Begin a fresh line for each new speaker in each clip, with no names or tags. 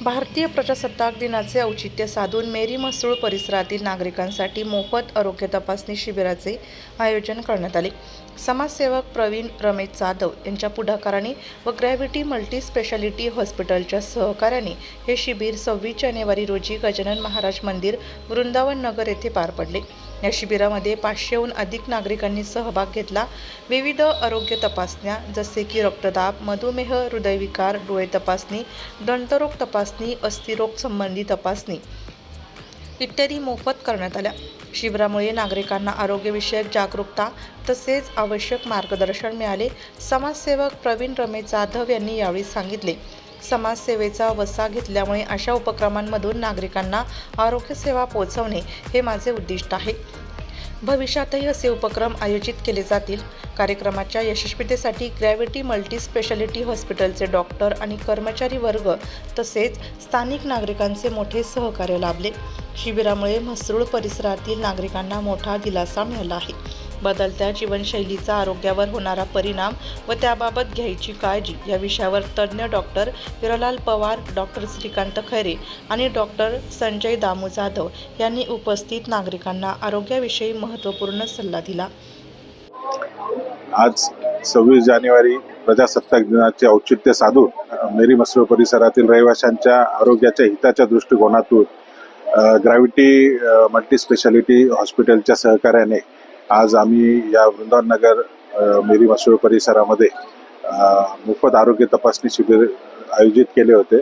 भारतीय प्रजासत्ताक दिनाचे औचित्य साधून मेरी मसूळ परिसरातील नागरिकांसाठी मोफत आरोग्य तपासणी शिबिराचे आयोजन करण्यात आले. समाजसेवक प्रवीण रमेश जाधव यांच्या पुढाकाराने व ग्रॅव्हिटी मल्टी स्पेशालिटी हॉस्पिटलच्या सहकार्याने हे शिबिर सव्वीस जानेवारी रोजी गजानन महाराज मंदिर वृंदावन नगर येथे पार पडले. या शिबिरामध्ये पाचशेहून अधिक नागरिकांनी सहभाग घेतला. विविध आरोग्य तपासण्या जसे की रक्तदाब मधुमेह हृदयविकार डोळे तपासणी दंतरोग तपासणी अस्थिरोग संबंधी तपासणी. इत्यादी मोफत करण्यात आल्या. शिबिरामुळे नागरिकांना आरोग्यविषयक जागरूकता तसेच आवश्यक मार्गदर्शन मिळाले. समाजसेवक प्रवीण रमेश जाधव यांनी यावेळी सांगितले. समाजसेवेचा वसा घेतल्यामुळे अशा उपक्रमांमधून नागरिकांना आरोग्यसेवा पोहोचवणे हे माझे उद्दिष्ट आहे. भविष्यातही असे उपक्रम आयोजित केले जातील. कार्यक्रमाच्या यशस्वीतेसाठी ग्रॅव्हिटी मल्टी स्पेशालिटी हॉस्पिटलचे डॉक्टर आणि कर्मचारी वर्ग तसेच स्थानिक नागरिकांचे मोठे सहकार्य लाभले. शिबिरामुळे म्हसरूळ परिसरातील नागरिकांना मोठा दिलासा मिळाला आहे. बदलत्या जीवनशैलीचा आरोग्यावर होणारा परिणाम व त्याबाबत घ्यायची काळजी या विषयावर तज्ज्ञ डॉक्टर हिरलाल पवार डॉक्टर श्रीकांत खैरे आणि डॉक्टर संजय दामू जाधव यांनी उपस्थित नागरिकांना आरोग्याविषयी महत्त्वपूर्ण सल्ला दिला.
आज सव्वीस जानेवारी प्रजासत्ताक दिनाचे औचित्य साधून मेरी मसरूळ परिसरातील रहिवाशांच्या आरोग्याच्या हिताच्या दृष्टिकोनातून ग्रॅव्हिटी मल्टी स्पेशालिटी हॉस्पिटलच्या सहकार्याने आज आम्ही या वृंदावन नगर मेरी मसूर परिसरामध्ये मोफत आरोग्य तपासणी शिबिर आयोजित केले होते.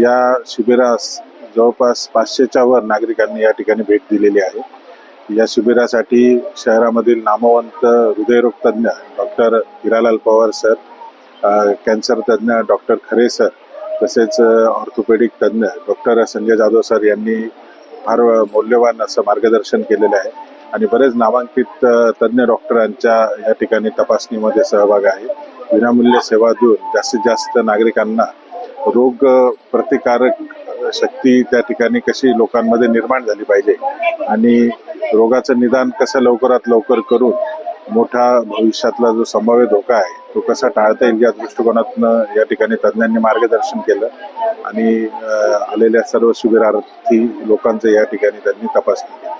या शिबिरास जवळपास पाचशेच्या वर नागरिकांनी या ठिकाणी भेट दिलेली आहे. या शिबिरासाठी शहरामधील नामवंत हृदयरोग तज्ज्ञ doctor Hiralal Pawar sir cancer तज्ज्ञ डॉक्टर खरे सर तसेच ऑर्थोपेडिक तज्ज्ञ डॉक्टर संजय जाधव सर यांनी फार मौल्यवान असं मार्गदर्शन केलेलं आहे. आणि बरेच नामांकित तज्ज्ञ डॉक्टरांच्या या ठिकाणी तपासणीमध्ये सहभाग आहे. विनामूल्य सेवा देऊन जास्तीत जास्त नागरिकांना रोग प्रतिकारक शक्ती त्या ठिकाणी कशी लोकांमध्ये निर्माण झाली पाहिजे आणि रोगाचं निदान कसं लवकरात लवकर करून मोठा भविष्यातला जो संभाव्य धोका आहे तो कसा टाळता येईल या दृष्टिकोनातून या ठिकाणी तज्ज्ञांनी मार्गदर्शन केलं आणि आलेल्या सर्व शिबिरार्थी लोकांचं या ठिकाणी त्यांनी तपासणी केली.